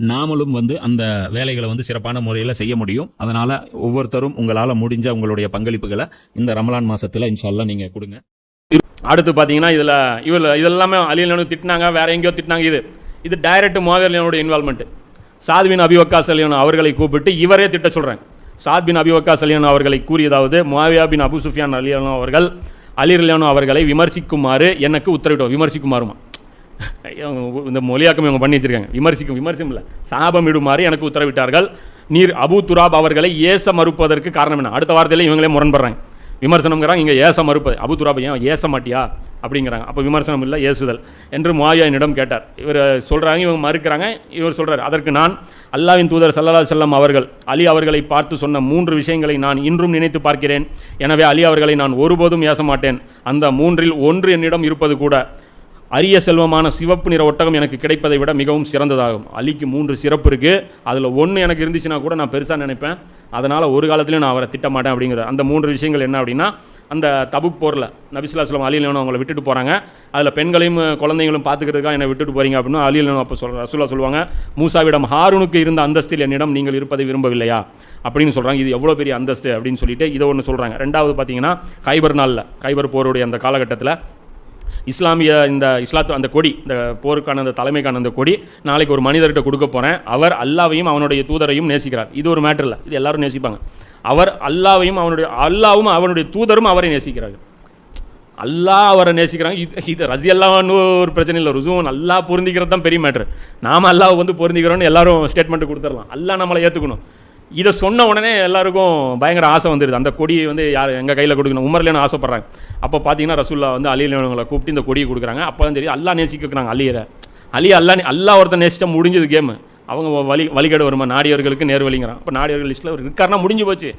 நாமளும் வந்து அந்த வேலைகளை வந்து சிறப்பான முறையில் செய்ய முடியும். அதனால ஒவ்வொருத்தரும் உங்களால் முடிஞ்ச உங்களுடைய பங்களிப்புகளை இந்த ரமலான் மாசத்துல இன்ஷால்லா நீங்க கொடுங்க. அடுத்து பார்த்தீங்கன்னா இதில் இவர் இதெல்லாமே அலியலனு திட்டினாங்க வேற எங்கேயோ திட்டினாங்க இது. இது டைரக்ட் மாவீரலியனோட இன்வால்மெண்ட் சாத்வின் பின் அபி அலியன் அவர்களை கூப்பிட்டு இவரே திட்ட சொல்கிறேன் சாத் பின் அபி அலியன் அவர்களை கூறியதாவது மாவியா பின் அபு சுஃபியான் அலியலோ அவர்கள் அலி அலியனோ அவர்களை விமர்சிக்குமாறு எனக்கு உத்தரவிட்டோம். விமர்சிக்குமாறுமா? இந்த மொழியாக்கம் இவங்க பண்ணி வச்சிருக்காங்க. விமர்சிக்கும் விமர்சனம் இல்லை சாபம் இடுமாறு எனக்கு உத்தரவிட்டார்கள். நீர் அபு துராப் அவர்களை ஏச மறுப்பதற்கு காரணம் என்ன? அடுத்த வார்த்தையில் இவங்களே முரண்படுறாங்க. விமர்சனம்ங்கிறாங்க இங்கே ஏச மறுப்பது அபு துராப் ஏன் ஏச மாட்டியா? அப்படிங்கிறாங்க. அப்போ விமர்சனம் இல்லை ஏசுதல். என்று மாயா என்னிடம் கேட்டார். இவர் சொல்கிறாங்க இவங்க மறுக்கிறாங்க இவர் சொல்கிறார் அதற்கு நான் அல்லாவின் தூதர் சல்லா செல்லம் அவர்கள் அலி அவர்களை பார்த்து சொன்ன மூன்று விஷயங்களை நான் இன்றும் நினைத்து பார்க்கிறேன். எனவே அலி அவர்களை நான் ஒருபோதும் ஏச மாட்டேன். அந்த மூன்றில் ஒன்று என்னிடம் இருப்பது கூட அரிய செல்வமான சிவப்பு நிற ஒட்டகம் எனக்கு கிடைப்பதை விட மிகவும் சிறந்ததாகும். அலிக்கு மூன்று சிறப்பு இருக்குது அதில் ஒன்று எனக்கு இருந்துச்சுன்னா கூட நான் பெருசாக நினைப்பேன். அதனால் ஒரு காலத்துலையும் நான் அவரை திட்ட மாட்டேன் அப்படிங்கிற அந்த மூன்று விஷயங்கள் என்ன அப்படின்னா அந்த தபுக் போரில் நபிசுல்லாஸ்லாம் அலிலனும் அவங்கள விட்டுட்டு போகிறாங்க அதில் பெண்களையும் குழந்தைங்களும் பார்த்துக்கிறதுக்காக என்னை விட்டுட்டு போகிறீங்க அப்படின்னு அலிலனும் அப்போ சொல்கிற ரசூலா சொல்லுவாங்க மூசாவிடம் ஹாரூனுக்கு இருந்த அந்தஸ்தில் என்னிடம் நீங்கள் இருப்பதை விரும்பவில்லையா? அப்படின்னு சொல்கிறாங்க இது எவ்வளோ பெரிய அந்தஸ்து அப்படின்னு சொல்லிட்டு இதை ஒன்று சொல்கிறாங்க ரெண்டாவது பார்த்தீங்கன்னா கைபர் நாளில் கைபர் போருடைய அந்த காலகட்டத்தில் இஸ்லாமிய இந்த இஸ்லாத்து அந்த கொடி இந்த போருக்கான அந்த தலைமைக்கான அந்த கொடி நாளைக்கு ஒரு மனிதர்கிட்ட கொடுக்க போகிறேன் அவர் அல்லாவையும் அவனுடைய தூதரையும் நேசிக்கிறார். இது ஒரு மேட்டர் இல்லை. இது எல்லாரும் நேசிப்பாங்க. அவர் அல்லாவையும் அவனுடைய அல்லாவும் அவனுடைய தூதரும் அவரை நேசிக்கிறார்கள். அல்லாஹ் அவரை நேசிக்கிறாங்க. இது இது ரசி அல்லான்னு ஒரு பிரச்சனை இல்லை. ருசுவன் அல்லா பொருந்திக்கிறது தான் பெரிய மேட்ரு நாம் அல்லாஹ் வந்து பொருந்திக்கிறோன்னு எல்லாரும் ஸ்டேட்மெண்ட் கொடுத்துடலாம். அல்லா நம்மளை ஏற்றுக்கணும் இதை சொன்ன உடனே எல்லாருக்கும் பயங்கர ஆசை வந்துடுது அந்த கொடியை வந்து யார் எங்கள் கையில் கொடுக்கணும்? உமர்லேன்னு ஆசைப்பட்றாங்க. அப்போ பார்த்தீங்கன்னா ரசூல்லா வந்து அலியலவங்களை கூப்பிட்டு இந்த கொடியை கொடுக்குறாங்க. அப்போ தான் தெரியும் அல்லா நேசிக்கிறாங்க அலியரை. அலி அல்லா அல்லா ஒருத்தன் நேசிச்சா முடிஞ்சது கேமு. அவங்க வழி வழிகேடு வருமா? நாடியவர்களுக்கு நேர்வழிங்கிறான் அப்போ நாடியவர்கள் லிஸ்ட்டில் இருக்காருன்னா முடிஞ்சு போச்சு.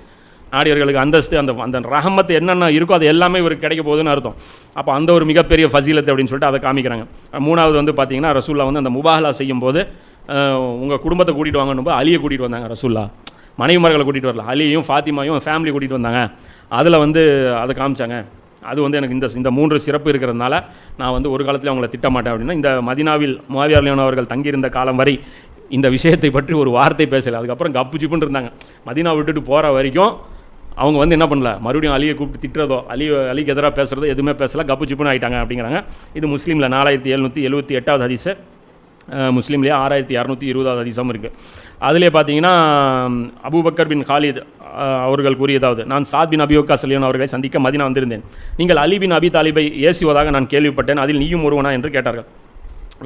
நாடியவர்களுக்கு அந்தஸ்து அந்த அந்த ரகமத்து என்னென்ன இருக்கோ அது எல்லாமே இவருக்கு கிடைக்க போகுதுன்னு அர்த்தம். அப்போ அந்த ஒரு மிகப்பெரிய ஃபசீலத்தை அப்படின்னு சொல்லிட்டு அதை காமிக்கிறாங்க. மூணாவது வந்து பார்த்தீங்கன்னா ரசூல்லா வந்து அந்த முபாஹலா செய்யும் போது உங்கள் குடும்பத்தை கூட்டிகிட்டு வாங்கன்னு அலியை கூட்டிகிட்டு வந்தாங்க ரசூல்லா மனைவிமார்களை கூட்டிகிட்டு வரல. அலியையும் ஃபாத்திமாயும் ஃபேமிலி கூட்டிகிட்டு வந்தாங்க. அதில் வந்து அதை காமிச்சாங்க. அது வந்து எனக்கு இந்த இந்த மூன்று சிறப்பு இருக்கிறதுனால நான் வந்து ஒரு காலத்தில் அவங்கள திட்ட மாட்டேன் அப்படின்னா இந்த மதினாவில் முவாவியார் அவர்கள் தங்கியிருந்த காலம் வரை இந்த விஷயத்தை பற்றி ஒரு வார்த்தை பேசலை. அதுக்கப்புறம் கப்பு சிப்புன்னு இருந்தாங்க. மதினா விட்டுட்டு போகிற வரைக்கும் அவங்க வந்து என்ன பண்ணல? மறுபடியும் அலியை கூப்பிட்டு திட்டுறதோ அலி அலிக்கு எதிராக பேசுகிறதோ எதுவுமே பேசல. கப்பு சிப்புன்னு ஆகிட்டாங்க அப்படிங்கிறாங்க. இது முஸ்லீமில் நாலாயிரத்தி எழுநூற்றி எழுபத்தி எட்டாவது ஹதீஸு. முஸ்லீம்லேயே ஆறாயிரத்தி இரநூத்தி இருபதாவது அதிசம் இருக்குது அதிலே பார்த்தீங்கன்னா அபுபக்கர் பின் காலித் அவர்கள் கூறியதாவது நான் சாத் பின் அபியோக்கா சலியன் அவர்களை சந்திக்க மதினா வந்திருந்தேன். நீங்கள் அலி பின் அபி தாலிபை ஏசுவதாக நான் கேள்விப்பட்டேன். அதில் நீயும் ஒருவனா? என்று கேட்டார்கள்.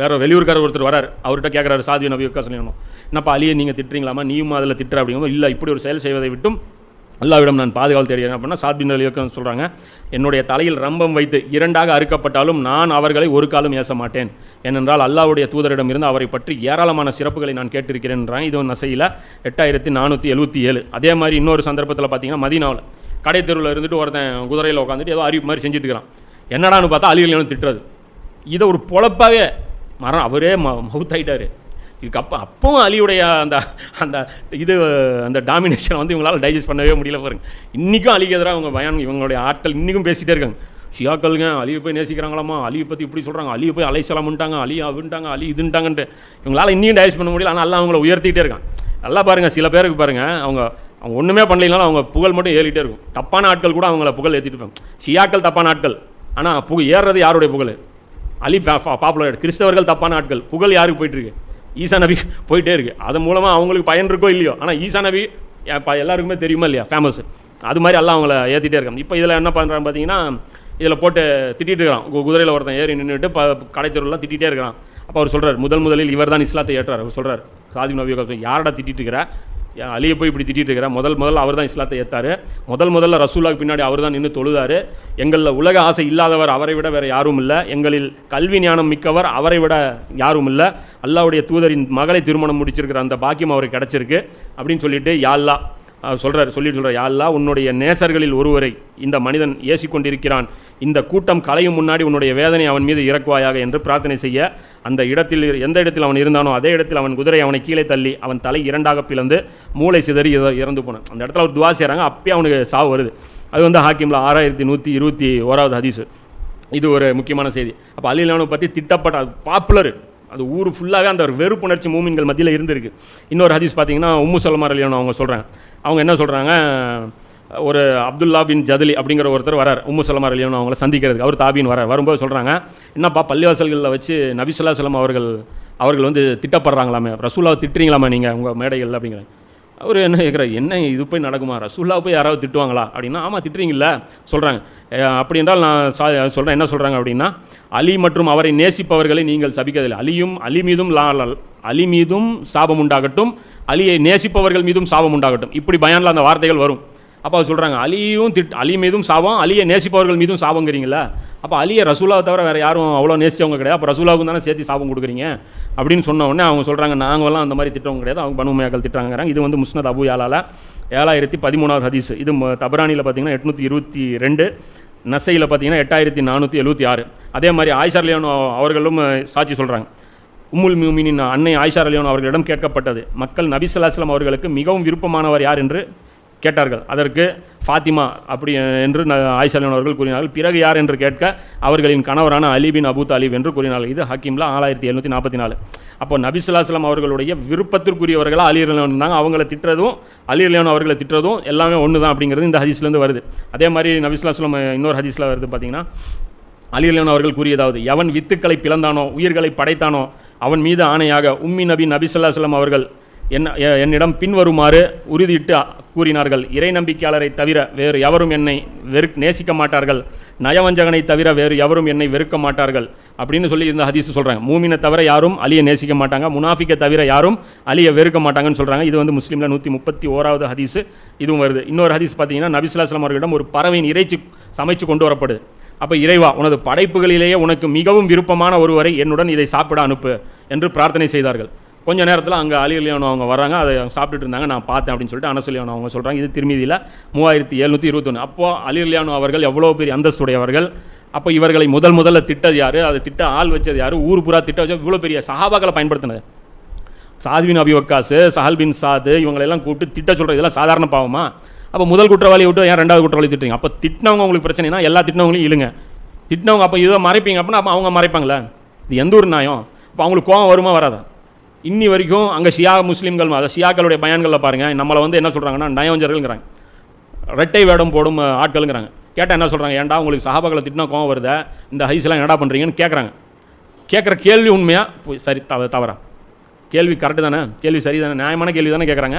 வேற வெளியூர்காரர் ஒருத்தர் வரார். அவர்கிட்ட கேட்குறாரு சாத் பின் அபியோக்கா சலியனும் என்னப்பா அலியை நீங்கள் திட்டுறீங்களாமா நீயும் அதில் திட்டுற அப்படிங்கும் இல்லை இப்படி ஒரு செயல் செய்வதை விட்டும் அல்லாவிடம் நான் பாதுகாவல் தேடுகிறேன் அப்படின்னா சாத்பின் அலியக்கம் சொல்கிறாங்க என்னுடைய தலையில் ரம்பம் வைத்து இரண்டாக அறுக்கப்பட்டாலும் நான் அவர்களை ஒரு காலம் ஏச மாட்டேன். ஏனென்றால் அல்லாவுடைய தூதரிடம் இருந்து அவரை பற்றி ஏராளமான சிறப்புகளை நான் கேட்டிருக்கிறேன்றாங்க இது நசையில் எட்டாயிரத்தி நானூற்றி எழுபத்தி ஏழு. அதே மாதிரி இன்னொரு சந்தர்ப்பத்தில் பார்த்தீங்கன்னா மதினாவில். கடை தெருவில் இருந்துட்டு ஒருத்தன் குதிரையில் உட்காந்துட்டு ஏதோ அறிவு மாதிரி செஞ்சுட்டு இருக்கிறான். என்னடான்னு பார்த்தா அலிகள் திட்டுறது. இதை ஒரு பொழப்பாகவே மரம் அவரே ம மவுத்தாயிட்டார் இதுக்கு அப்போ அப்பவும் அலியுடைய அந்த அந்த இது அந்த டாமினேஷன் வந்து இவங்களால் டைஜஸ்ட் பண்ணவே முடியல பாருங்க. இன்றைக்கும் அலிக்கு எதிராக அவங்க பயான் இவங்களுடைய ஆட்கள் இன்றைக்கும் பேசிகிட்டே இருக்காங்க. ஷியாக்கள்ங்க அலியை போய் நேசிக்கிறாங்களாமா? அலியை பற்றி இப்படி சொல்கிறாங்க அலியை போய் அலை அலைசலாம்ட்டாங்க அலி அவன்ட்டாங்க. அலி இதுன்ட்டாங்கன்ட்டு. இவங்களால் இன்னும் டைஜஸ்ட் பண்ண முடியல. ஆனால் எல்லாம் அவங்கள உயர்த்திட்டே இருக்கான் நல்லா பாருங்கள் சில பேருக்கு பாருங்கள் அவங்க அவங்க ஒன்றுமே பண்ணலைனாலும் அவங்க புகழ் மட்டும் ஏறிட்டே இருக்கும். தப்பான ஆட்கள் கூட அவங்கள புகழ் ஏற்றிட்டு இருப்பாங்க ஷியாக்கள் தப்பான ஆட்கள். ஆனால் புகழ் ஏறுறது யாருடைய புகழ்? அலி பாப்புலர் கிறிஸ்தவர்கள் தப்பான ஆட்கள். புகழ் யாருக்கு போயிட்டுருக்கு ஈசா நபி போயிட்டே இருக்கு. அது மூலமாக அவங்களுக்கு பயன் இருக்கோ இல்லையோ. ஆனால் ஈசா நபி எல்லாருக்குமே தெரியுமா இல்லையா? ஃபேமஸ் அது மாதிரி எல்லாம் அவங்கள ஏற்றிட்டே இருக்காங்க. இப்போ இதில் என்ன பண்ணுறான்னு பார்த்தீங்கன்னா இதில் போட்டு திட்டிட்டு இருக்கிறான் குதிரையில் ஒருத்தன் ஏறி நின்றுட்டு ப கடைத்தெருவுலாம் திட்டிகிட்டே இருக்கிறான் அப்போ அவர் சொல்கிறார் முதல் முதலில் இவர் தான் இஸ்லாத்தை ஏற்றார். அவர் சொல்கிறார் சாதி நபி யாரடா திட்டிட்டு இருக்கிற? ஏன் அலியை போய் இப்படி திட்டிட்டு இருக்கிறார்? முதல் முதல்ல அவர் தான் இஸ்லாத்தை ஏற்றாரு முதல் முதல்ல ரசூலாக்கு பின்னாடி அவர் தான் நின்று தொழுதாரு. எங்களில் உலக ஆசை இல்லாதவர் அவரை விட வேறு யாரும் இல்லை. எங்களில் கல்வி ஞானம் மிக்கவர் அவரை விட யாரும் இல்லை. அல்லாவுடைய தூதரின் மகளை திருமணம் முடிச்சிருக்கிற அந்த பாக்கியம் அவருக்கு கிடச்சிருக்கு. அப்படின்னு சொல்லிட்டு யா சொல்கிறார் சொல்லி சொல்கிறார் யாரெல்லாம் உன்னுடைய நேசர்களில் ஒருவரை இந்த மனிதன் ஏசி கொண்டிருக்கிறான் இந்த கூட்டம் கலையும் முன்னாடி உன்னுடைய வேதனை அவன் மீது இறக்குவாயாக என்று பிரார்த்தனை செய்ய அந்த இடத்தில் இரு- எந்த இடத்தில் அவன் இருந்தானோ அதே இடத்தில் அவன் குதிரை அவனை கீழே தள்ளி அவன் தலை இரண்டாக பிளந்து மூளை சிதறி இற- இறந்து போனான். அந்த இடத்துல ஒரு துவா செய்கிறாங்க அப்பயே அவனுக்கு சாவு வருது. அது வந்து ஹாக்கிமில் ஆறாயிரத்தி நூற்றி இருபத்தி ஓராவது ஹதீஸு. இது ஒரு முக்கியமான செய்தி. அப்போ அலிலானு பற்றி திட்டப்பட்ட பாப்புலர் அது ஊர் ஃபுல்லாகவே அந்த ஒரு வெறுப்புணர்ச்சி மூமின்கள் மத்தியில் இருந்திருக்கு. இன்னொரு ஹதீஸ் பார்த்தீங்கன்னா உம்மு சொல்லமார் அலியானு அவங்க சொல்கிறாங்க அவங்க என்ன சொல்கிறாங்க ஒரு அப்துல்லா பின் ஜதலி அப்படிங்கிற ஒருத்தர் வரார் உம்மு சொல்லமார் அலியானு அவங்கள சந்திக்கிறதுக்கு. அவர் தாபின் வரார். வரும்போது சொல்கிறாங்க என்னப்பா பள்ளிவாசல்களில் வச்சு நபிசுல்லா சலம் அவர்கள் அவர்கள் வந்து திட்டப்படுறாங்களாமே ரசூலாவை திட்டுறீங்களாமா நீங்கள் உங்கள் மேடைகள் அப்படிங்கிறாங்க. அவர் என்ன கேட்குறாரு என்ன இது போய் நடக்குமா? ரசூல்லா போய் யாராவது திட்டுவாங்களா? அப்படின்னா ஆமாம் திட்டுறீங்களா சொல்கிறாங்க அப்படி என்றால் நான் சா சொல்கிறேன் என்ன சொல்கிறாங்க அப்படின்னா அலி மற்றும் அவரை நேசிப்பவர்களை நீங்கள் சபிக்கதில்லை. அலியும் அலி மீதும் லா அலி மீதும் சாபம் உண்டாகட்டும். அலியை நேசிப்பவர்கள் மீதும் சாபம் உண்டாகட்டும். இப்படி பயனில் அந்த வார்த்தைகள் வரும். அப்போ அவர் சொல்கிறாங்க அலியும் திட் அலி மீதும் சாபம் அலியை நேசிப்பவர்கள் மீதும் சாபங்கிறீங்களா? அப்போ அலியை ரசூலாவை தவிர வேறு யாரும் அவ்வளோ நேசித்தவங்க கிடையாது. அப்போ ரசூலாவுக்கும் தானே சேர்த்து சாபம் கொடுக்குறீங்க? அப்படின்னு சொன்ன உடனே அவங்க சொல்கிறாங்க நாங்களாம் அந்த மாதிரி திட்டவங்க கிடையாது. அவங்க பனுமையாக்கள் திட்டாங்கிறாங்க இது வந்து முஸ்னத் அபு யாலால ஏழாயிரத்தி பதிமூணாவது ஹதீஸ். இது தபரானியில் பார்த்தீங்கன்னா எட்நூற்றி இருபத்தி ரெண்டு நசையில் பார்த்தீங்கன்னா எட்டாயிரத்தி நானூற்றி எழுபத்தி ஆறு. அதே மாதிரி ஆயிஷா லியானோ அவர்களும் சாட்சி சொல்கிறாங்க உம்முல் மியூமினின் அன்னை ஆயிஷா லியானோ அவர்களிடம் கேட்கப்பட்டது மக்கள் நபி ஸல்லல்லாஹு அவர்களுக்கு மிகவும் விருப்பமானவர் யார் என்று கேட்டார்கள். அதற்கு ஃபாத்திமா அப்படி என்று ந- ஆயிஷா அவர்கள் கூறினார்கள். பிறகு யார் என்று கேட்க அவர்களின் கணவரான அலி பின் அபு தாலிப் என்று கூறினார்கள். இது ஹக்கீம்ல ஆயிரத்தி எழுநூற்றி நாற்பத்தி நாலு அப்போ நபி அவர்களுடைய விருப்பத்திற்குரியவர்களாக அலி அலியோன் இருந்தாங்க அவங்கள திட்டுறதும் அலி அலியோன் அவர்களை திட்டுறதும் எல்லாமே ஒன்று தான் அப்படிங்கிறது இந்த ஹதீஸ்லேருந்து வருது. அதே மாதிரி நபி இன்னொரு ஹதீஸில் வருது பார்த்தீங்கன்னா அலியலியன் அவர்கள் கூறியதாவது எவன் வித்துக்களை பிளந்தானோ உயிர்களை படைத்தானோ அவன் மீது ஆணையாக உம்மி நபி நபிசுல்லாஸ்லாம் அவர்கள் என்ன எ- என்னிடம் பின்வருமாறு உறுதியிட்டு கூறினார்கள். இறை நம்பிக்கையாளரை தவிர வேறு எவரும் என்னை வெறு நேசிக்க மாட்டார்கள். நயவஞ்சகனை தவிர வேறு எவரும் என்னை வெறுக்க மாட்டார்கள். அப்படின்னு சொல்லி இந்த ஹதீஸ் சொல்கிறாங்க மூமினை தவிர யாரும் அலியை நேசிக்க மாட்டாங்க. முனாஃபிக்கை தவிர யாரும் அலியை வெறுக்க மாட்டாங்கன்னு சொல்கிறாங்க இது வந்து முஸ்லீமில் நூற்றி முப்பத்தி ஓராவது ஹதீஸ். இதுவும் வருது. இன்னொரு ஹதீஸ் பார்த்தீங்கன்னா நபி அவர்களிடம் ஒரு பறவையின் இறைச்சி சமைச்சு கொண்டு வரப்படுது. அப்போ இறைவா உனது படைப்புகளிலேயே உனக்கு மிகவும் விருப்பமான ஒருவரை என்னுடன் இதை சாப்பிட அனுப்பு என்று பிரார்த்தனை செய்தார்கள். கொஞ்ச நேரத்தில் அங்கே அலி அவங்க வராங்க அதை சாப்பிட்டுட்டு இருந்தாங்க. நான் பார்த்தேன் அப்படின்னு சொல்லிட்டு அனஸ் அவங்க சொல்கிறாங்க இது திருமதியில் மூவாயிரத்தி எழுநூற்றி இருபத்தொன்று அப்போ அலி அவர்கள் எவ்வளோ பெரிய அந்தஸ்துடையவர்கள்? அப்போ இவர்களை முதல் முதல்ல திட்டது யார்? அதை திட்ட ஆள் வச்சது யார்? ஊர் பூரா திட்ட வச்சு இவ்வளோ பெரிய சஹாபாக்களை பயன்படுத்தினது. சாத் பின் சஹல்பின் வக்காஸ் சாது இவங்களெல்லாம் கூப்பிட்டு திட்ட சொல்கிறது இதெல்லாம் சாதாரண பாவமா? அப்போ முதல் குற்றவாளியை விட்டு ஏன் ரெண்டாவது குற்றவாளி திட்டுறீங்க? அப்போ திட்டினவங்க உங்களுக்கு பிரச்சனைனா எல்லா திட்டினவங்களையும் இழுங்க. திட்டினவங்க அப்போ இதை மறைப்பீங்க. அப்படின்னா அப்போ அவங்க மறைப்பாங்களே? இது எந்த ஒரு நியாயம்? அப்போ அவங்களுக்கு கோவம் வருமா வராதா? இன்னி வரைக்கும் அங்கே ஷியா முஸ்லீம்கள் அதை ஷியாக்களுடைய பயான்களில் பாருங்கள் நம்மளை வந்து என்ன சொல்கிறாங்கன்னா நயவஞ்சர்கள்ங்கிறாங்க ரெட்டை வேடம் போடும் ஆட்களுங்கிறாங்க ஆட்கள்ங்கிறாங்க. கேட்டால் என்ன சொல்கிறாங்க ஏன்டா உங்களுக்கு சஹாபாக்களை திட்டினா கோவம் வருதா? இந்த ஹைஸ்லாம் என்னடா பண்ணுறீங்கன்னு கேட்குறாங்க கேட்குற கேள்வி உண்மையாக போய் சரி தவ தவறா. கேள்வி கரெக்டு தானே? கேள்வி சரி தானே நியாயமான கேள்வி தானே கேட்குறாங்க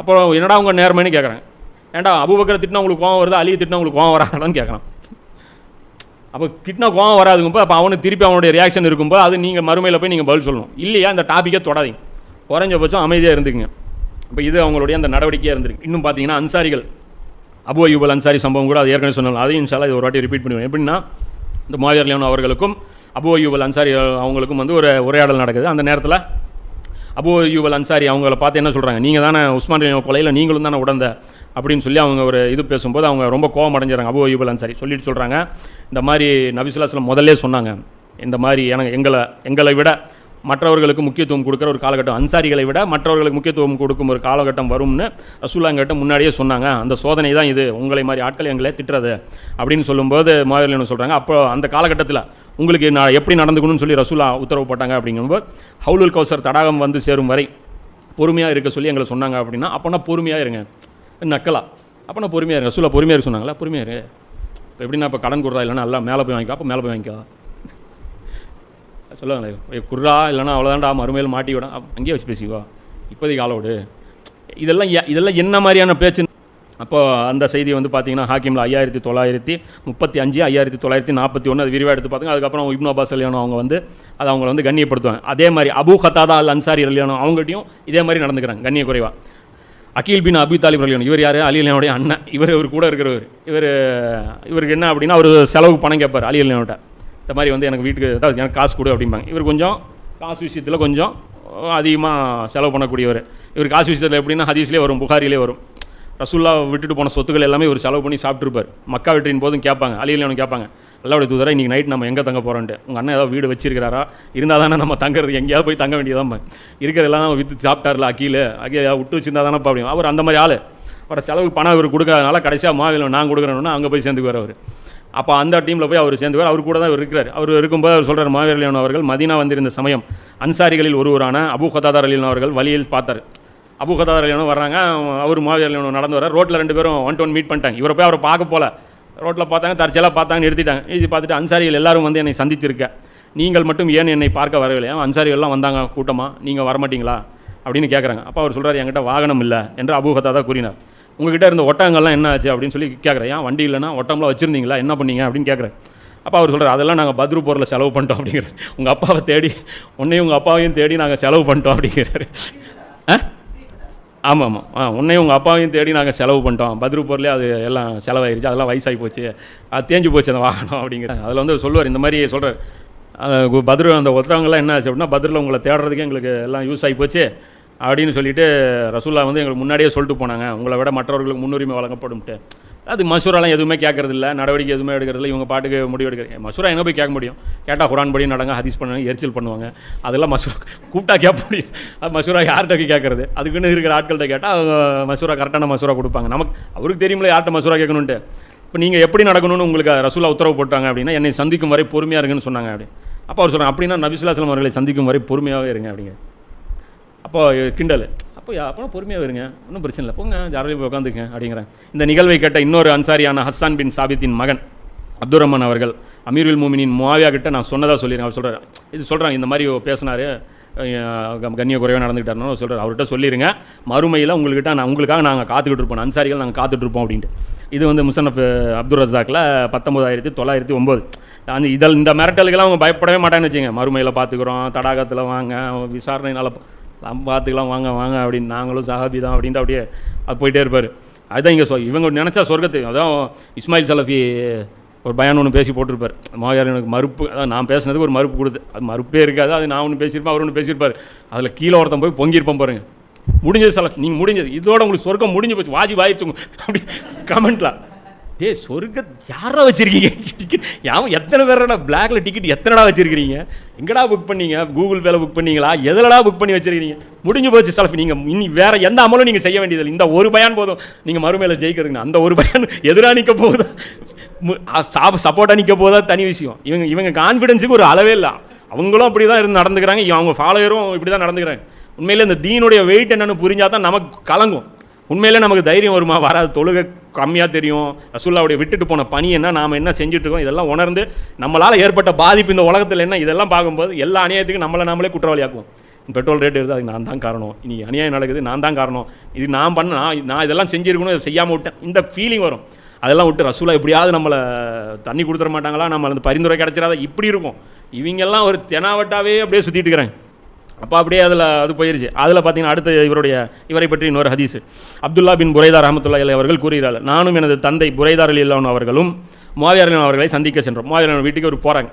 அப்புறம் என்னடா உங்கள் நேர்மைன்னு கேட்குறாங்க ஏன்டா அபுபக்கரை திட்டினா உங்களுக்கு கோவம் வருதா? அலியை திட்டினா உங்களுக்கு கோவம் வராதான்னு கேட்குறான் அப்போ கிட்னா கோவம் வராதுங்கும்போ அப்போ அவனுக்கு திருப்பி அவனுடைய ரியாக்ஷன் இருக்கும்போது அது நீங்கள் மறுமையில் போய் நீங்கள் பதில் சொல்லணும். இல்லையா இந்த டாப்பிக்கே தொடாதீங்க. குறைஞ்சபட்சம் அமைதியாக இருந்துக்குங்க. இப்போ இது அவங்களுடைய அந்த நடவடிக்கையாக இருந்திருக்கு. இன்னும் பார்த்தீங்கன்னா அன்சாரிகள் அபு அயூபல் அன்சாரி சம்பவம் கூட அது ஏற்கனவே சொன்னாங்க அதையும் இன்ஷால்லா இது ஒரு வாட்டி ரிப்பீட் பண்ணுவேன் எப்படின்னா இந்த மாவியர் லியோன் அவர்களுக்கும் அபு அயூபல் அன்சாரி அவங்களுக்கும் வந்து ஒரு உரையாடல் நடக்குது. அந்த நேரத்தில் அபோ யூவல் அன்சாரி அவங்கள பார்த்து என்ன சொல்கிறாங்க நீங்கள் தானே உஸ்மான் கொலையில் நீங்களும் தானே உடந்த? அப்படின்னு சொல்லி அவங்க ஒரு இது பேசும்போது அவங்க ரொம்ப கோவம் அடைஞ்சிடறாங்க. அபு யூவல் அன்சாரி சொல்லிட்டு சொல்கிறாங்க இந்த மாதிரி நபிசுல்லாஸ்லம் முதல்லே சொன்னாங்க. இந்த மாதிரி எனக்கு எங்களை எங்களை விட மற்றவர்களுக்கு முக்கியத்துவம் கொடுக்குற ஒரு காலகட்டம் அன்சாரிகளை விட மற்றவர்களுக்கு முக்கியத்துவம் கொடுக்கும் ஒரு காலகட்டம் வரும்னு ரசூல்லாங்கிட்ட முன்னாடியே சொன்னாங்க. அந்த சோதனை தான் இது. உங்களை மாதிரி ஆட்கள் எங்களை திட்டுறது. அப்படின்னு சொல்லும்போது மாவீரன் சொல்கிறாங்க அப்போ அந்த காலகட்டத்தில் உங்களுக்கு நான் எப்படி நடந்துக்கணும்னு சொல்லி ரசூலா உத்தரவு போட்டாங்க அப்படிங்கும்போது ஹவுலுல் கௌசர் தடாகம் வந்து சேரும் வரை பொறுமையாக இருக்க சொல்லி எங்களை சொன்னாங்க அப்படின்னா அப்போனா பொறுமையாக இருங்க. நக்கலா. அப்போனா பொறுமையாக இருங்க. ரசூலா பொறுமையாக இருக்க சொன்னாங்களா? பொறுமையாக இருங்க இப்போ எப்படின்னா இப்போ கடன் கொடுறா இல்லைன்னா எல்லாம் மேலே போய் வாங்கிக்கோ அப்போ மேலே போய் வாங்கிக்கோ. சொல்லுவாங்களே குர்ரா இல்லைன்னா அவ்வளோதான்டா மறுமையில் மாட்டி விட அங்கேயே வச்சு பேசிக்கோ. இப்போதைக்கு ஆளோடு இதெல்லாம் எ- இதெல்லாம் என்ன மாதிரியான பேச்சு அப்போது அந்த செய்தி வந்து பார்த்தீங்கன்னா ஹாக்கிமில் ஐயாயிரத்தி தொள்ளாயிரத்தி முப்பத்தி அஞ்சு ஐயாயிரத்தி தொள்ளாயிரத்தி நாற்பத்தி ஒன்று அது விரிவாக எடுத்து பார்த்துங்க அதுக்கப்புறம் இப்னு அப்பாஸ் கல்யாணம் அவங்க வந்து அதை அவங்கள வந்து கண்ணியப்படுத்துவாங்க. அதே மாதிரி அபு ஹத்தாதா அல் அன்சாரி கல்யாணம் அவங்ககிட்டயும் இதே மாதிரி நடந்துக்கிறாங்க கண்ணிய குறைவா. அகில் பின் அபி தாலிப் ரலியன் இவர் யார்? அலியலியனுடைய அண்ணன். இவர் இவர் கூட இருக்கிறவர். இவர் இவருக்கு என்ன அப்படின்னா அவர் செலவுக்கு பணம் கேட்பார் அலியலியன்கிட்ட இந்த மாதிரி வந்து எனக்கு வீட்டுக்கு ஏதாவது எனக்கு காசு கொடு அப்படிம்பாங்க. இவர் கொஞ்சம் காசு விஷயத்தில் கொஞ்சம் அதிகமாக செலவு பண்ணக்கூடியவர். இவர் காசு விஷயத்தில் எப்படின்னா ஹதீஸ்லேயே வரும் புகாரிலே வரும். ரசுல்லா விட்டுட்டு போன சொத்துக்கள் எல்லாமே ஒரு செலவு பண்ணி சாப்பிட்ருப்பார் மக்கா வெற்றியின் போதும் கேட்பாங்க. அலியலியனும் கேட்பாங்க. அல்லாவுடைய தூதரா இன்றைக்கி நைட் நம்ம எங்கே தங்க போகிறோன்ட்டு உங்கள் அண்ணன் ஏதாவது வீடு வச்சிருக்கிறாரா? இருந்தால் தானே நம்ம தங்குறது. எங்கேயாவது போய் தங்க வேண்டியதான் இருக்கிறதெல்லாம் விற்று சாப்பிட்டார்ல அக்கீழ அக்கீல் விட்டு வச்சிருந்தா தானே அப்படியும் அவர் அந்த மாதிரி ஆள். அவரை செலவுக்கு பணம் இவர் கொடுக்காதனால கடைசியாக மாவில நான் கொடுக்குறேன்னா அங்கே போய் சேர்ந்துக்குவார் அவர். அப்போ அந்த டீமில் போய் அவர் சேர்ந்துவார் அவர் கூட தான் அவர் இருக்கிறார். அவர் இருக்கும்போது அவர் சொல்கிறார் மாவீரலியன் அவர்கள் மதினா வந்திருந்த சமயம் அன்சாரிகளில் ஒருவரான அபு ஹதாதார் அலியன் அவர்கள் வழியில் பார்த்தார். அபு ஹதாதார் அலியனும் வர்றாங்க. அவர் மாவீரலியனும் நடந்து வர ரோட்டில் ரெண்டு பேரும் ஒன் டு ஒன் மீட் பண்ணிட்டாங்க. இவரை போய் அவரை பார்க்க போல. ரோட்டில் பார்த்தாங்க தற்செயலாக பார்த்தாங்க நிறுத்திட்டாங்க. இது பார்த்துட்டு அன்சாரிகள் எல்லாரும் வந்து என்னை சந்திச்சிருக்க. நீங்கள் மட்டும் ஏன் என்னை பார்க்க வரவில்லையா அன்சாரிகள்லாம் வந்தாங்க கூட்டமாக நீங்கள் வரமாட்டிங்களா? அப்படின்னு கேட்குறாங்க அப்போ அவர் சொல்கிறார் என்கிட்ட வாகனம் இல்லை என்று அபு கூறினார். உங்ககிட்ட இருந்த ஒட்டகங்கள்லாம் என்ன ஆச்சு? அப்படின்னு சொல்லி கேட்குறேன் ஏன் வண்டி இல்லைன்னா ஒட்டம்லாம் வச்சுருந்தீங்களா? என்ன பண்ணீங்க? அப்படின்னு கேட்குறேன் அப்போ அவர் சொல்கிறார் அதெல்லாம் நாங்கள் பத்ரு போரில் செலவு பண்ணிட்டோம் அப்படிங்கிறார். உங்கள் அப்பாவை தேடி உன்னையும் உங்கள் அப்பாவையும் தேடி நாங்கள் செலவு பண்ணிட்டோம் அப்படிங்கிறாரு. ஆ? ஆமாம் ஆமாம். ஆ உன்னையும் உங்கள் அப்பாவையும் தேடி நாங்கள் செலவு பண்ணிட்டோம். பத்ரு அது எல்லாம் செலவாயிருச்சு. அதெல்லாம் வயசாகி போச்சு. அது தேஞ்சு போச்சு அந்த வாகனம் அப்படிங்கிற அதில் வந்து சொல்லுவார் இந்த மாதிரி சொல்கிறார் பத்ரு அந்த ஒருத்தவங்கலாம் என்ன ஆச்சு அப்படின்னா பத்ரில் உங்களை தேடுறதுக்கே எங்களுக்கு எல்லாம் யூஸ் ஆகி போச்சு அப்படின்னு சொல்லிட்டு ரசூல்லா வந்து எங்களுக்கு முன்னாடியே சொல்லிட்டு போனாங்க. உங்களை விட மற்றவர்களுக்கு முன்னுரிமை வழங்கப்படும்ட்டு. அது மசூராலாம் எதுவுமே கேட்கறது இல்லை நடவடிக்கை எதுவுமே எடுக்கிறதில்ல இவங்க பாட்டுக்கு முடிவு எடுக்கிறது மசூரா எங்கே போய் கேட்க முடியும்? கேட்டால் குரான் படி நடங்க ஹதீஸ் பண்ணுவாங்க எரிச்சல் பண்ணுவாங்க. அதெல்லாம் மசூரா கூப்பிட்டா கேட்க முடியும். அது மசூரா யார்கிட்ட போய் கேட்கறது? அதுக்குன்னு இருக்கிற ஆட்கள்கிட்ட கேட்டால் அவங்க மசூரா கரெக்டான மசூரா கொடுப்பாங்க. நமக்கு அவருக்கு தெரியுமில்ல யார்கிட்ட மசூரா கேட்கணுன்ட்டு இப்போ நீங்கள் எப்படி நடக்கணும்னு உங்களுக்கு ரசூலா உத்தரவு போட்டாங்க அப்படின்னா என்னை சந்திக்கும் வரை பொறுமையாக இருங்கன்னு சொன்னாங்க அப்படி. அப்போ அவர் சொல்கிறாங்க அப்படின்னா நபிசுல்லாஸ்லாம் அவர்களை சந்திக்கும் வரை பொறுமையாகவே இருங்க அப்படிங்க. அப்போ கிண்டல். அப்போ அப்போ பொறுமையாக வருங்க ஒன்றும் பிரச்சனை இல்லை. போங்க ஜாரலி போய் உட்காந்துங்க அப்படிங்கிறேன். இந்த நிகழ்வை கேட்ட இன்னொரு அன்சாரியான ஹஸ்ஸான் பின் சாபித்தின் மகன் அப்துல் ரஹ்மான் அவர்கள் அமீருல் மூமினின் முவாவியா கிட்ட நான் சொன்னதாக சொல்லிடுறேன். அவர் சொல்கிறார் இது சொல்கிறாங்க இந்த மாதிரி பேசினார். கண்ணிய குறைவாக நடந்துக்கிட்டாருன்னு சொல்கிறார் அவர்கிட்ட சொல்லிடுங்க மறுமையில் உங்கள்கிட்ட நான் உங்களுக்காக நாங்கள் காத்துக்கிட்டு இருப்போம். அன்சாரிகள் நாங்கள் காத்துட்ருப்போம் அப்படின்ட்டு. இது வந்து முசனஃப் அப்துல் ரஜாக்கில் பத்தொம்போதாயிரத்தி தொள்ளாயிரத்தி ஒம்பது அந்த இதில் இந்த மிரட்டலுக்கெல்லாம் அவங்க பயப்படவே மாட்டாங்கன்னு வச்சுங்க மறுமையில் பார்த்துக்குறோம் தடாகத்தில் வாங்க விசாரணையினால் நம்ம பார்த்துக்கலாம் வாங்க வாங்க அப்படின்னு நாங்களும் சஹாபி தான் அப்படின்ட்டு அப்படியே அது போயிட்டே இருப்பார். அதுதான் இங்கே சொ இவங்க நினச்சா சொர்க்கத்தை அதான் இஸ்மாயில் சலஃபி ஒரு பயான் ஒன்று பேசி போட்டிருப்பார். மாயார் எனக்கு மறுப்பு அதான் நான் பேசினதுக்கு ஒரு மறுப்பு கொடுத்து அது மறுப்பே இருக்காது அது நான் ஒன்று பேசியிருப்பேன் அவர் ஒன்று பேசியிருப்பார். அதில் கீழே ஒருத்தன் போய் பொங்கியிருப்பேன் பாருங்க. முடிஞ்சது சலஃப் நீங்கள் முடிஞ்சது இதோட உங்களுக்கு சொர்க்கம் முடிஞ்சு போச்சு வாஜி வாயிடுச்சு அப்படி கமெண்ட்லாம் டே சொர்க்க யாரா வச்சுருக்கீங்க? டிக்கெட் யாவும் எத்தனை பேரோட பிளாக்ல டிக்கெட் எத்தனைடா வச்சுருக்கிறீங்க? எங்கடா புக் பண்ணீங்க? கூகுள் பேல புக் பண்ணீங்களா? எதுலடா புக் பண்ணி வச்சுருக்கிறீங்க? முடிஞ்சு போச்சு சலஃபி நீங்கள் இனி வேற எந்த அமலும் நீங்கள் செய்ய வேண்டியதில்லை. இந்த ஒரு பயன் போதும். நீங்கள் மறுமையில் ஜெயிக்கிறதுங்க அந்த ஒரு பயான் எதிராக நிக்க போகுதா? சப்போர்ட்டாக நிற்க போதா? தனி விஷயம். இவங்க இவங்க கான்ஃபிடென்ஸுக்கு ஒரு அளவே இல்லை. அவங்களும் அப்படி தான் இருந்து நடந்துக்கிறாங்க. அவங்க ஃபாலோயரும் இப்படி தான் நடந்துக்கிறாங்க. உண்மையிலே இந்த தீனுடைய வெயிட் என்னன்னு புரிஞ்சால் தான் நமக்கு கலங்கும். உண்மையில் நமக்கு தைரியம் வருமா? வராது தொழுகை கம்மியாக தெரியும். ரசுல்லாவுடைய விட்டுட்டு போன பணி என்ன? நாம் என்ன செஞ்சுட்டு இருக்கோம்? இதெல்லாம் உணர்ந்து நம்மளால் ஏற்பட்ட பாதிப்பு இந்த உலகத்தில் என்ன? இதெல்லாம் பார்க்கும்போது எல்லா அநியாயத்துக்கும் நம்மளை நாமளே குற்றவாளியாக்குவோம். பெட்ரோல் ரேட் இருக்குது அதுக்கு நான் தான் காரணம். இனி அநியாயம் நடக்குது நான் தான் காரணம். இது நான் பண்ண நான் இதெல்லாம் செஞ்சுருக்கணும் இதை செய்யாமல் விட்டேன். இந்த ஃபீலிங் வரும். அதெல்லாம் விட்டு ரசூலா எப்படியாவது நம்மளை தண்ணி கொடுத்துட மாட்டாங்களா? நம்ம அந்த பரிந்துரை கிடச்சிடாத? இப்படி இருக்கும். இவங்கெல்லாம் ஒரு தெனாவட்டாவே அப்படியே சுற்றிட்டு இருக்கிறாங்க. அப்போ அப்படியே அதில் அது போயிருச்சு. அதில் பார்த்தீங்கன்னா அடுத்த இவருடைய இவரை பற்றி இன்னொரு ஹதீஸ். அப்துல்லா பின் புரைதார் அஹமத்துல்லா அலி அவர்கள் கூறுகிறார் நானும் எனது தந்தை புரைதார் அலி அல்லான் அவர்களும் மாவியாரன் அவர்களை சந்திக்க சென்றோம். மாவியாரன் வீட்டுக்கு ஒரு போகிறாங்க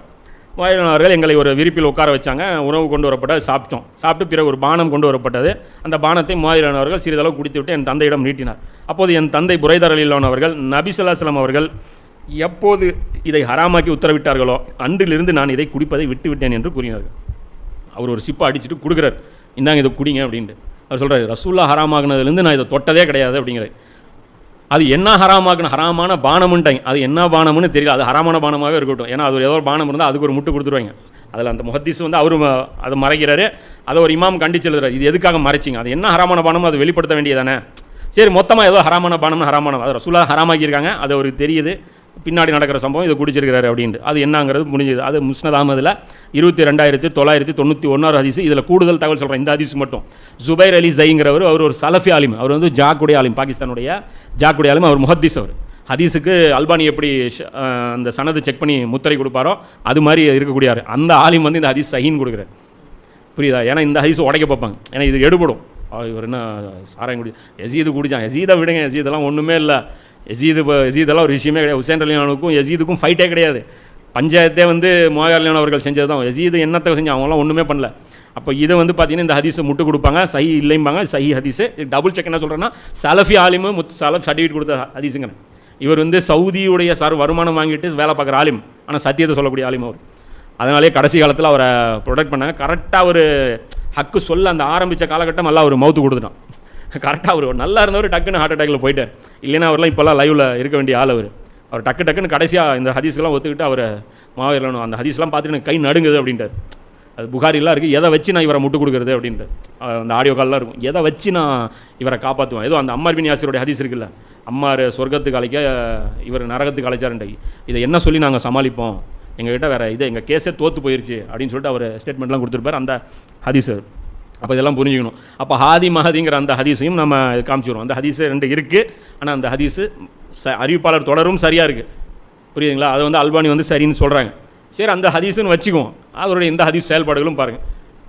மாவியாரன் அவர்கள் எங்களை ஒரு விரிப்பில் உட்கார வச்சாங்க. உணவு கொண்டு வரப்பட்டது சாப்பிட்டோம். சாப்பிட்டு பிறகு ஒரு பானம் கொண்டு வரப்பட்டது. அந்த பானத்தை மாவியாரன் அவர்கள் சிறிதளவு குடித்து விட்டு என் தந்தையிடம் நீட்டினார். அப்போது என் தந்தை புரைதார் அலி அல்லான் அவர்கள் நபிசுல்லாஸ்லாம் அவர்கள் எப்போது இதை ஹராமாக்கி உத்தரவிட்டார்களோ அன்றிலிருந்து நான் இதை குடிப்பதை விட்டு விட்டேன் என்று கூறினார்கள். அவர் ஒரு சிப்பை அடிச்சுட்டு கொடுக்குறாரு. இந்தாங்க இதை குடிங்க அப்படின்ட்டு. அவர் சொல்கிறார் ரசூல்லா ஹராமாகினதுலேருந்து நான் இதை தொட்டதே கிடையாது அப்படிங்கிறார். அது என்ன ஹராமாக்குன ஹராமான பானமுன்ட்டாங்க. அது என்ன பானம்னு தெரியல. அது ஹராமான பானமாகவே இருக்கட்டும். ஏன்னா அது ஏதோ ஒரு பானம் இருந்தால் அதுக்கு ஒரு முட்டு கொடுத்துருவாங்க. அதில் அந்த முஹத்தீஸ் வந்து அவரு அதை மறைக்கிறாரு. அதை ஒரு இமாம் கண்டிச்சு எழுதுறாரு. இது எதுக்காக மறைச்சிங்க? அது என்ன ஹராமான பானமோ அது வெளிப்படுத்த வேண்டியதானே? சரி மொத்தமாக ஏதோ ஹராமான பானம்னு ஹராமான அது ரசூலா ஹராமாக்கியிருக்காங்க. அது அவருக்கு தெரியுது. பின்னாடி நடக்கிற சம்பவம் இதை குடிச்சிருக்கிறாரு அப்படின்ட்டு. அது என்னங்கிறது முடிஞ்சது. அது முஸ்னத் அகமதில் இருபத்தி ரெண்டாயிரத்தி தொள்ளாயிரத்தி தொண்ணூற்றி ஒன்றாறு ஹதீஸ். இதில் கூடுதல் தகவல் சொல்கிறேன் இந்த ஹதீஸ் மட்டும். ஜுபைர் அலி ஜைங்கிறவர் அவர் ஒரு சலஃபி ஆலிம். அவர் வந்து ஜாக்குடைய ஆலிம் பாகிஸ்தானுடைய ஜாக்குடைய ஆலிம். அவர் முஹத்தீஸ் அவர். ஹதீஸுக்கு அல்பானி எப்படி அந்த சனது செக் பண்ணி முத்திரை கொடுப்பாரோ அது மாதிரி இருக்கக்கூடியார். அந்த ஆலிம் வந்து இந்த ஹதீஸ் சஹின்னு கொடுக்குறாரு. புரியுதா? ஏன்னா இந்த ஹதீஸ் உடைக்க பார்ப்பாங்க. ஏன்னா இது எடுபடும். இவர் என்ன சாராயம் குடி எசீது குடிச்சான். எசீதை விடுங்க. எசீதெல்லாம் ஒன்றுமே இல்லை. எசீது இப்போ எசீதெல்லாம் ஒரு விஷயமே கிடையாது. உசேன் அலியானுக்கும் எசீதுக்கும் ஃபைட்டே கிடையாது. பஞ்சாயத்தே வந்து மோயாலியான் அவர்கள் செஞ்சது தான் எசீது என்னத்தை செஞ்சு அவங்களாம் ஒன்றுமே பண்ணல. அப்போ இதை வந்து பார்த்தீங்கன்னா இந்த ஹதீஸை முட்டு கொடுப்பாங்க. சஹி இல்லைம்பாங்க. சஹி ஹதீஸு. டபுள் செக் என்ன சொல்கிறேன்னா சலஃபி ஆலிமு முத் சலஃப் சர்டிஃபிகேட் கொடுத்த ஹதீஸுங்க. இவர் வந்து சவுதியுடைய சார் வருமானம் வாங்கிட்டு வேலை பார்க்குற ஆலிம். ஆனால் சத்தியத்தை சொல்லக்கூடிய ஆலிம் அவர். அதனாலே கடைசி காலத்தில் அவரை ப்ரொடெக்ட் பண்ணாங்க. கரெக்டாக ஒரு ஹக்கு சொல்ல அந்த ஆரம்பித்த காலகட்டம் எல்லாம் அவர் மவுத்து கொடுத்துட்டான். கரெக்டாக அவர் நல்லா இருந்தவர் டக்குன்னு ஹார்ட் அட்டாக்ல போயிட்டார். இல்லைன்னா அவர்லாம் இப்போல்லாம் லைவில் இருக்க வேண்டிய ஆள் அவர். அவர் டக்கு டக்குன்னு கடைசியாக இந்த ஹதீஸ்லாம் ஒத்துக்கிட்டு அவரை மாவீரனும் அந்த ஹதீஸ்லாம் பார்த்துட்டு எனக்கு கை நடுங்குது அப்படின்ட்டார். அது புகாரிலாம் இருக்குது எதை வச்சு நான் இவரை முட்டு கொடுக்குறது? அப்படின்ட்டு அந்த ஆடியோ கால்லாம் இருக்கும். எதை வச்சு நான் இவரை காப்பாற்றுவேன் ஏதோ அந்த அம்மார் பின் யாசிரோட ஹதீஸ் இருக்குல்ல அம்மார் சொர்க்கத்துக்கு அழைக்க இவர் நரகத்துக்கு அழைச்சாருண்டை இதை என்ன சொல்லி நாங்கள் சமாளிப்போம்? எங்ககிட்ட வேறு இது எங்கள் கேஸே தோற்று போயிருச்சு. அப்படின்னு சொல்லிட்டு அவர் ஸ்டேட்மெண்ட்லாம் கொடுத்துருப்பார் அந்த ஹதீஸ் அப்போ இதெல்லாம் புரிஞ்சுக்கணும். அப்போ ஹாதி மஹதிங்கிற அந்த ஹதீஸையும் நம்ம காமிச்சிடுவோம் அந்த ஹதீஸு ரெண்டு இருக்குது ஆனால் அந்த ஹதீஸு ச அறிவிப்பாளர் தொடரும் சரியாக இருக்குது புரியுதுங்களா? அதை வந்து அல்பானி வந்து சரின்னு சொல்கிறாங்க சரி அந்த ஹதீஸுன்னு வச்சுக்குவோம். அவருடைய இந்த ஹதீஸ் செயல்பாடுகளும் பாருங்கள்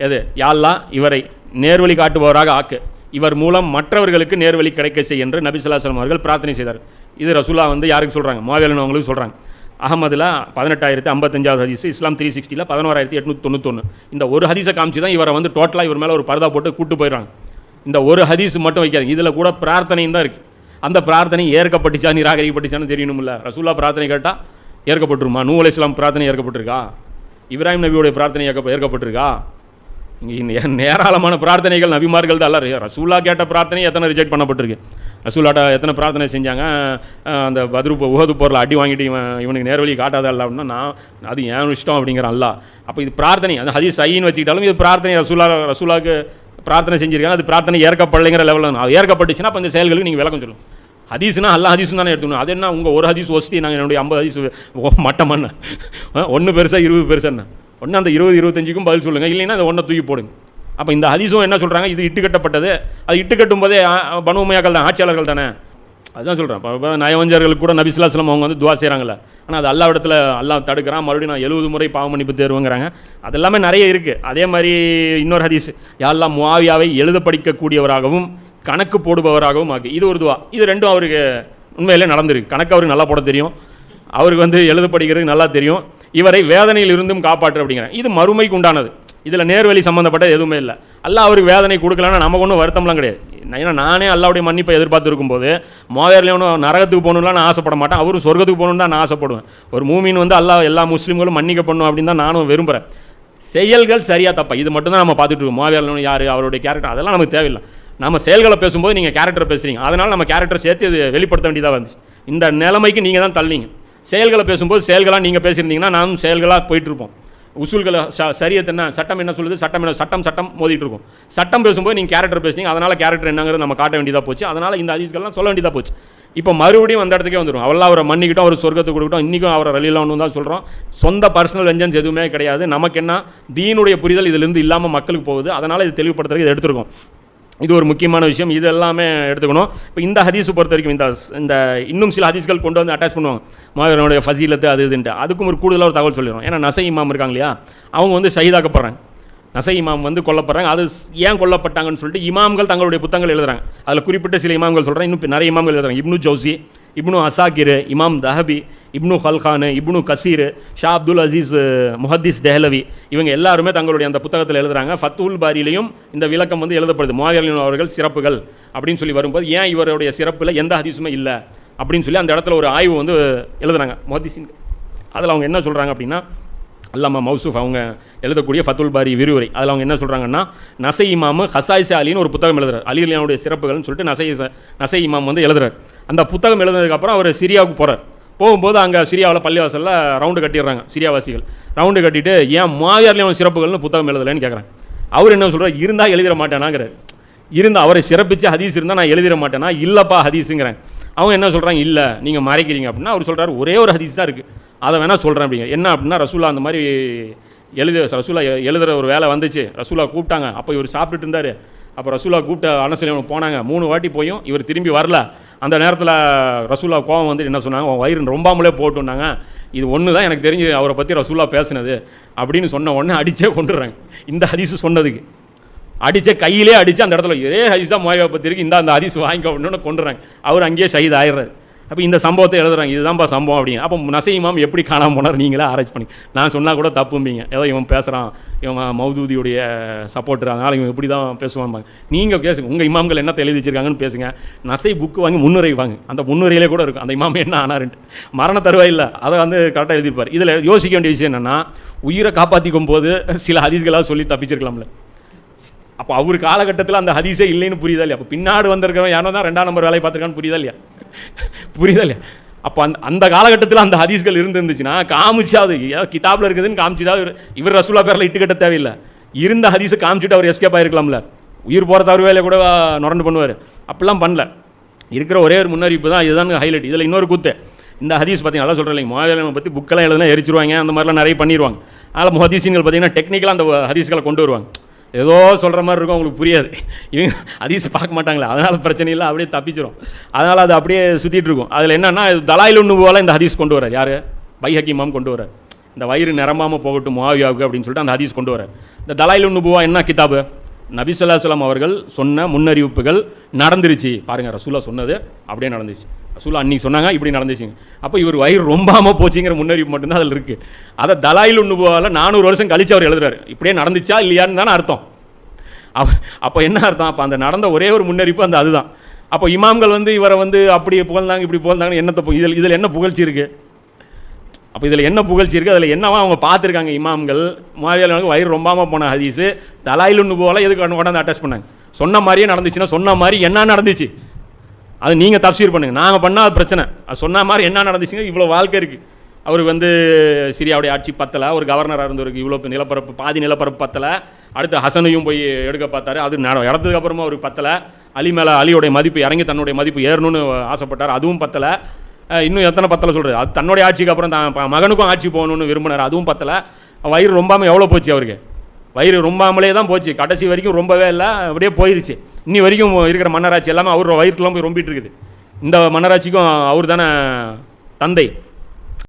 எது? யாழ்லா இவரை நேர்வழி காட்டுபவராக ஆக்கு. இவர் மூலம் மற்றவர்களுக்கு நேர்வழி கிடைக்க செய் என்று நபி ஸல்லல்லாஹு அவர்கள் பிரார்த்தனை செய்தார். இது ரசூலா வந்து யாருக்கு சொல்கிறாங்க மாவேலன் அவங்களுக்கு சொல்கிறாங்க அகமதில் பதினெட்டாயிரத்தி ஐம்பத்தஞ்சாவது ஹதீஸ் இஸ்லாம் த்ரீ சிக்ஸ்டியில் பதினோராயிரத்தி எட்நூற்றி தொண்ணூத்தொன்று இந்த ஒரு ஹதீஸை காமிச்சு தான் இவரை வந்து டோட்டலாக இவர் மேலே ஒரு பரதா போட்டு கூட்டு போயிடுறாங்க. இந்த ஒரு ஹதீஸ் மட்டும் வைக்காது இதில் கூட பிரார்த்தனையும் தான் இருக்குது அந்த பிரார்த்தனை ஏற்கப்பட்டுச்சா நிராகரிக்கப்பட்டுச்சான்னு தெரியணும்ல ரசூல்லா பிரார்த்தனை கேட்டால் ஏற்கப்பட்டுருமா நூ இஸ்லாம் பிரார்த்தனை ஏற்கப்பட்டிருக்கா? இப்ராஹிம் நபியோடைய பிரார்த்தனை ஏற்க ஏற்கப்பட்டிருக்கா? இங்கே நேராளமான பிரார்த்தனைகள் நபிமார்கள் தான் எல்லாம் ரசூல்லா கேட்ட பிரார்த்தனை எத்தனை ரிஜெக்ட் பண்ணப்பட்டிருக்கு? ரசூல்லாட்ட எத்தனை பிரார்த்தனை செஞ்சாங்க? அந்த பத்ரு உகது போரில் அடி வாங்கிட்டு இவன் இவனுக்கு நேர்வழி காட்டாத அல்ல அப்படின்னா நான் அது ஏன் இஷ்டம் அப்படிங்கிறான் அல்ல அப்போ இது பிரார்த்தனை அந்த ஹதீஸ் சைன்னு வச்சுக்கிட்டாலும் இது பிரார்த்தனை ரசூலா ரசூலாவுக்கு பிரார்த்தனை செஞ்சிருக்காங்க. அது பிரார்த்தனை ஏற்கப்படலைங்கிற லெவலில் அது ஏற்கப்பட்டுச்சுன்னா அப்போ இந்த செயல்களுக்கு நீங்கள் விளக்கம் சொல்லணும் ஹதீஸ்னா எல்லா ஹதீஸும் தானே எடுத்துக்கணும். அது என்ன உங்கள் ஒரு ஹதீஸ் ஒஸ்தி நாங்கள் என்னுடைய ஐம்பது ஹதீஸ் மட்டமான ஒன்று பெருசாக இருபது பெருசாண்ணா ஒன்று அந்த இருபது இருபத்தஞ்சுக்கும் பதில் சொல்லுங்கள் இல்லைன்னா அந்த ஒன்றை தூக்கி போடுங்க. அப்போ இந்த ஹதீஸும் என்ன சொல்கிறாங்க இது இட்டு கட்டப்பட்டது. அது இட்டு கட்டும் போதே பனு உமையாக்கள் தான் ஆட்சியாளர்கள் தானே? அதுதான் சொல்கிறேன் இப்போ நயவஞ்சர்களுக்கு கூட நபிசுல்லாஸ்லாம் அவங்க வந்து துவா செய்கிறாங்கல்ல ஆனால் அது எல்லா இடத்துல எல்லாம் தடுக்கிறான். மறுபடியும் நான் எழுபது முறை பாவ மன்னிப்பு தேர்வுங்கிறாங்க. அது எல்லாமே நிறைய இருக்குது அதே மாதிரி இன்னொரு ஹதீஸ் யாரெல்லாம் முவாவியாவை எழுத படிக்கக்கூடியவராகவும் கணக்கு போடுபவராகவும் ஆக்கு. இது ஒரு துவா. இது ரெண்டும் அவருக்கு உண்மையிலே நடந்திருக்கு. கணக்கு அவருக்கு நல்லா போட தெரியும். அவருக்கு வந்து எழுத படிக்கிறதுக்கு நல்லா தெரியும். இவரை வேதனையில் இருந்தும் காப்பாற்று அப்படிங்கிறேன் இது மறுமைக்கு உண்டானது. இதில் நேர்வழி சம்மந்தப்பட்ட எதுவுமே இல்லை. அல்லாஹ் அவருக்கு வேதனை கொடுக்கலன்னா நமக்கு ஒன்றும் வருத்தம்லாம் கிடையாது. ஏன்னா நானே அல்லாவுடைய மன்னிப்பை எதிர்பார்த்து இருக்கும்போது ஒன்று நரகத்துக்கு போகணும்லாம் நான் ஆசைப்பட மாட்டேன். அவரும் சொர்க்கத்துக்கு போகணும்னு தான் நான் ஆசைப்படுவேன். ஒரு மூமின் வந்து அல்லாஹ் எல்லா முஸ்லீம்களும் மன்னிக்கப்படணும் அப்படின்னு தான் நானும் விரும்புகிறேன் செயல்கள் சரியா தப்பா? இது மட்டும் தான் நம்ம பார்த்துட்டு இருக்கோம். மோவேர்லையும் யார் அவருடைய கேரக்டர் அதெல்லாம் நமக்கு தேவையில்லை. நம்ம செயல்களை பேசும்போது நீங்கள் கேரக்டர் பேசுறீங்க. அதனால் நம்ம கேரக்டர் சேர்த்து இது வெளிப்படுத்த வேண்டியதாக வந்துச்சு. இந்த நிலைமைக்கு நீங்கள் தான் தள்ளீங்க செயல்களை பேசும்போது செயல்களாக நீங்கள் பேசியிருந்தீங்கன்னா நானும் செயல்களாக போயிட்டுருப்போம் உசூல்களை ச சரியத்து என்ன சட்டம் என்ன சொல்லுது? சட்டம் என்ன சட்டம் சட்டம் மோதிட்டு இருக்கும். சட்டம் பேசும்போது நீங்கள் கேரக்டர் பேசுனீங்க அதனால் கேரக்டர் என்னங்கிறது நம்ம காட்ட வேண்டியதாக போச்சு. அதனால் இந்த அதிஸ்கள்லாம் சொல்ல வேண்டியதாக போச்சு. இப்போ மறுபடியும் அந்த இடத்துக்கே வந்துடும் அவெல்லாம் அவரை மன்னிக்கிட்டோம் அவர் சொர்க்கத்தை கொடுக்கட்டும் இன்றைக்கும் அவரை ரலியில் ஒன்று தான் சொல்கிறோம் சொந்த பர்சனல் வெஞ்சன்ஸ் எதுவுமே கிடையாது. நமக்கு என்ன? தீனுடைய புரிதல் இதிலிருந்து இல்லாமல் மக்களுக்கு போகுது. அதனால் இது தெளிவுபடுத்துறதுக்கு இதை எடுத்துருக்கோம். இது ஒரு முக்கியமான விஷயம். இது எல்லாமே எடுத்துக்கணும். இப்போ இந்த ஹதீஸ் பொறுத்த வரைக்கும் இந்த இந்த இன்னும் சில ஹதீஸ்கள் கொண்டு வந்து அட்டாச் பண்ணுவாங்க. மாவீரனுடைய ஃபசீலத்து அது இதுன்ட்டு. அதுக்கும் ஒரு கூடுதலாக ஒரு தகவல் சொல்லிடுவோம் ஏன்னா நசை இமாம் இருக்காங்க இல்லையா? அவங்க வந்து ஷஹீதாக்கப்படுறாங்க நசை இமாம் வந்து கொல்லப்படுறாங்க. அது ஏன் கொல்லப்பட்டாங்கன்னு சொல்லிட்டு இமாம்கள் தங்களுடைய புத்தகங்கள் எழுதுறாங்க. அதில் குறிப்பிட்ட சில இமாம்கள் சொல்கிறேன் இன்னும் நிறைய இமாம்கள் எழுதுறாங்க. இப்னு ஜவுசி இப்னு அசாக்கிர் இமாம் தஹபி இப்னு ஹல்கான் இப்னு கசீர் ஷா அப்துல் அசீஸ் முஹத்திஸ் தெஹலவி இவங்க எல்லாருமே தங்களுடைய அந்த புத்தகத்தில் எழுதுறாங்க. ஃபத்துல் பாரியிலையும் இந்த விளக்கம் வந்து எழுதப்படுது. முவாவியலின் அவர்கள் சிறப்புகள் அப்படின்னு சொல்லி வரும்போது ஏன் இவருடைய சிறப்பில் எந்த ஹதீஸுமே இல்லை? அப்படின்னு சொல்லி அந்த இடத்துல ஒரு ஆய்வு வந்து எழுதுறாங்க. முஹத்திஸின் அதில் அவங்க என்ன சொல்கிறாங்க அப்படின்னா அல்லாமா மௌசூஃப் அவங்க எழுதக்கூடிய ஃபத்துல் பாரி விரிவுரை. அதில் அவங்க என்ன சொல்கிறாங்கன்னா நசை இமாமு ஹசாயிச அலின்னு ஒரு புத்தகம் எழுதுறாரு. அலி அலியானுடைய சிறப்புகள்னு சொல்லிட்டு நசை நசை இமாம் வந்து எழுதுறாரு. அந்த புத்தகம் எழுதுனதுக்கப்புறம் அவர் சிரியாவுக்கு போகிறார் போகும்போது அங்கே சிரியாவில் பள்ளிவாசலில் ரவுண்டு கட்டிடுறாங்க சிரியாவாசிகள். ரவுண்டு கட்டிட்டு ஏன் மாவியார்லேயும் சிறப்புகள்னு புத்தகம் எழுதலைன்னு கேட்குறாங்க அவர் என்ன சொல்கிறார் இருந்தால் எழுதிட மாட்டேனாங்கிறார். இருந்த அவரை சிறப்பிச்சு ஹதீஸ் இருந்தால் நான் எழுதிட மாட்டேனா? இல்லைப்பா ஹதீஸுங்கிறேன். அவங்க என்ன சொல்கிறாங்க இல்லை நீங்கள் மறைக்கிறீங்க. அப்படின்னா அவர் சொல்கிறார் ஒரே ஒரு ஹதீஸ் தான் இருக்குது அதை வேணால் சொல்கிறேன் அப்படிங்க. என்ன அப்படின்னா ரசூலா அந்த மாதிரி எழுத ரசூலா எழுதுகிற ஒரு வேலை வந்துச்சு. ரசூலா கூப்பிட்டாங்க. அப்போ இவர் சாப்பிட்டுட்டு இருந்தார். அப்போ ரசூலா கூப்பிட்ட அனசலியம் போனாங்க. மூணு வாட்டி போயும் இவர் திரும்பி வரல. அந்த நேரத்தில் ரசூல்லா கோவம் வந்து என்ன சொன்னாங்க? உன் வயிறு ரொம்பாமலே போட்டுனாங்க இது ஒன்று தான் எனக்கு தெரிஞ்சு அவரை பற்றி ரசூல்லா பேசினது. அப்படின்னு சொன்ன உடனே அடித்தே கொண்டுடுறாங்க இந்த ஹதீஸ் சொன்னதுக்கு. அடித்த கையிலே அடித்து அந்த இடத்துல ஒரே ஹதீஸாக மோயாவை பற்றிருக்கு இந்த அந்த ஹதீஸ் வாங்கிக்க அப்படின்னு கொண்டுறாங்க. அவர் அங்கேயே ஷஹீத் ஆயிடுறாரு. அப்போ இந்த சம்பவத்தை எழுதுறாங்க. இதுதான்ப்பா சம்பவம் அப்படிங்க அப்போ நசை இமாம் எப்படி காணாம போனார்? நீங்களே ஆராய்ச்சி பண்ணி. நான் சொன்னால் கூட தப்பும்பீங்க. ஏதோ இவன் பேசுகிறான் இவன் மௌதூதியுடைய சப்போர்ட்டர் அதனால் இவன் இப்படி தான் பேசுவான்பாங்க நீங்கள் பேசுங்க. உங்கள் இமாம்கள் என்ன எழுதி வச்சிருக்காங்கன்னு பேசுங்க. நசை புக்கு வாங்கி முன்னுரை வாங்க. அந்த முன்னுரையிலே கூட இருக்கும். அந்த இமாம் என்ன ஆனாருன்ட்டு மரண தருவாய் இல்லை. அதை வந்து கரெக்டாக எழுதியிருப்பார். இதில் யோசிக்க வேண்டிய விஷயம் என்னென்னா உயிரை காப்பாற்றிக்கும் போது சில ஹதீஸ்களாக சொல்லி தப்பிச்சிருக்கலாம்ல. அப்போ அவர் காலகட்டத்தில் அந்த ஹதீஸே இல்லைன்னு புரியுதா இல்லையா? அப்போ பின்னாடி வந்திருக்கிறவன் யாரோ தான் ரெண்டாம் நம்பர் வேலையை பார்த்துருக்கான்னு புரியுதா இல்லையா? புரியுதா இல்லையா? அப்போ அந்த அந்த காலகட்டத்தில் அந்த ஹதீஸ்கள் இருந்துருந்துச்சுன்னா காமிச்சாது ஏதாவது கிதாபில் இருக்குதுன்னு காமிச்சிட்டா இவர் இவர் ரசூலா பேரில் இட்டு கட்ட தேவையில்லை. இருந்த ஹதீஸை காமிச்சிட்டு அவர் எஸ்கேப் ஆகிருக்கலாம்ல உயிர் போகிற தவிர வேலையை கூட நுரண்டு பண்ணுவார். அப்படிலாம் பண்ணல. இருக்கிற ஒரே ஒரு முன்னறிவிப்பு தான் இதுதான் ஹைலைட் இதில் இன்னொரு கூத்து. இந்த ஹதீஸ் பார்த்தீங்கன்னா நல்லா சொல்கிறேன் இல்லைங்க முகாவிலை பற்றி புக்கெல்லாம் எழுதுனா எரிச்சிருவாங்க அந்த மாதிரிலாம் நிறைய பண்ணிடுவாங்க அதனால் முஹதீசின்கள் பார்த்தீங்கன்னா டெக்னிக்கலாக அந்த ஹதீஸ்களை கொண்டு வருவாங்க. ஏதோ சொல்கிற மாதிரி இருக்கும் அவங்களுக்கு புரியாது. இவங்க ஹதீஸ் பார்க்க மாட்டாங்களே. அதனால் பிரச்சனை இல்லை அப்படியே தப்பிச்சிடும் அதனால் அது அப்படியே சுற்றிட்டு இருக்கும். அதில் என்னென்னா இது தலாயில் ஒன்று போல இந்த ஹதீஸ் கொண்டு வரார் யார்? பைஹக்கிமாம் கொண்டு வரார் இந்த வயிறு நிரம்பாமல் போகட்டும் மாவியாவுக்கு அப்படின்னு சொல்லிட்டு அந்த ஹதீஸ் கொண்டு வரார் இந்த தலாயில் ஒன்று போவா என்ன கிதாபு? நபி சொல்லாஸ்லாம் அவர்கள் சொன்ன முன்னறிவிப்புகள் நடந்துருச்சு. பாருங்க ரசூலா சொன்னது அப்படியே நடந்துச்சு. ரசூலா அன்னைக்கு சொன்னாங்க இப்படி நடந்துச்சுங்க அப்போ இவர் வயிறு ரொம்பாமல் போச்சுங்கிற முன்னறிவிப்பு மட்டும்தான் அதில் இருக்குது அதை தலாயில் ஒன்று போவால நானூறு வருஷம் கழிச்சு அவர் எழுதுறாரு. இப்படியே நடந்துச்சா இல்லையான்னு தானே அர்த்தம். அவ அப்போ என்ன அர்த்தம்? அப்போ அந்த நடந்த ஒரே ஒரு முன்னறிப்பு அந்த அதுதான். அப்போ இமாம்கள் வந்து இவரை வந்து அப்படி புகழ்ந்தாங்க இப்படி புகழ்ந்தாங்கன்னு என்னத்தை இதில் இதில் என்ன புகழ்ச்சி இருக்குது அப்போ இதில் என்ன புகழ்ச்சி இருக்குது அதில் என்னவா அவங்க பார்த்துருக்காங்க இமாம்கள்? மாவியாளர்களுக்கு வயிறு ரொம்பாமல் போன ஹதீஸு. தலாயிலுன்னு போல எதுக்கு கொண்டு கொண்டாந்து அட்டாச் பண்ணாங்க? சொன்ன மாதிரியே நடந்துச்சுன்னா சொன்ன மாதிரி என்ன நடந்துச்சு? அது நீங்கள் தப்சீர் பண்ணுங்கள் நாங்கள் பண்ணால் அது பிரச்சனை. அது சொன்ன மாதிரி என்ன நடந்துச்சுங்க? இவ்வளோ வாழ்க்கை இருக்குது அவருக்கு வந்து சிரியாவுடைய ஆட்சி பத்தலை. ஒரு கவர்னராக இருந்தவருக்கு இவ்வளோ நிலப்பரப்பு பாதி நிலப்பரப்பு பத்தலை. அடுத்து ஹசனையும் போய் எடுக்க பார்த்தாரு. அது நட- இடத்துக்கு அப்புறமா அவருக்கு பத்தலை. அலி மேலே அலியோடைய மதிப்பு இறங்கி தன்னுடைய மதிப்பு ஏறணும்னு ஆசைப்பட்டார். அதுவும் பத்தலை. இன்னும் எத்தனை பத்தலை சொல்கிறது அது தன்னுடைய ஆட்சிக்கு அப்புறம் தான். மகனுக்கும் ஆட்சி போகணும்னு விரும்பினார். அதுவும் பத்தலை. வயிறு ரொம்பாமல் எவ்வளோ போச்சு அவருக்கு? வயிறு ரொம்பாமலே தான் போச்சு. கடைசி வரைக்கும் ரொம்பவே இல்லை. அப்படியே போயிருச்சு. இன்னி வரைக்கும் இருக்கிற மன்னராட்சி எல்லாமே அவர் வயிற்றுலாம் போய் ரொம்பிட்டு இருக்குது. இந்த மன்னராட்சிக்கும் அவர் தானே தந்தை.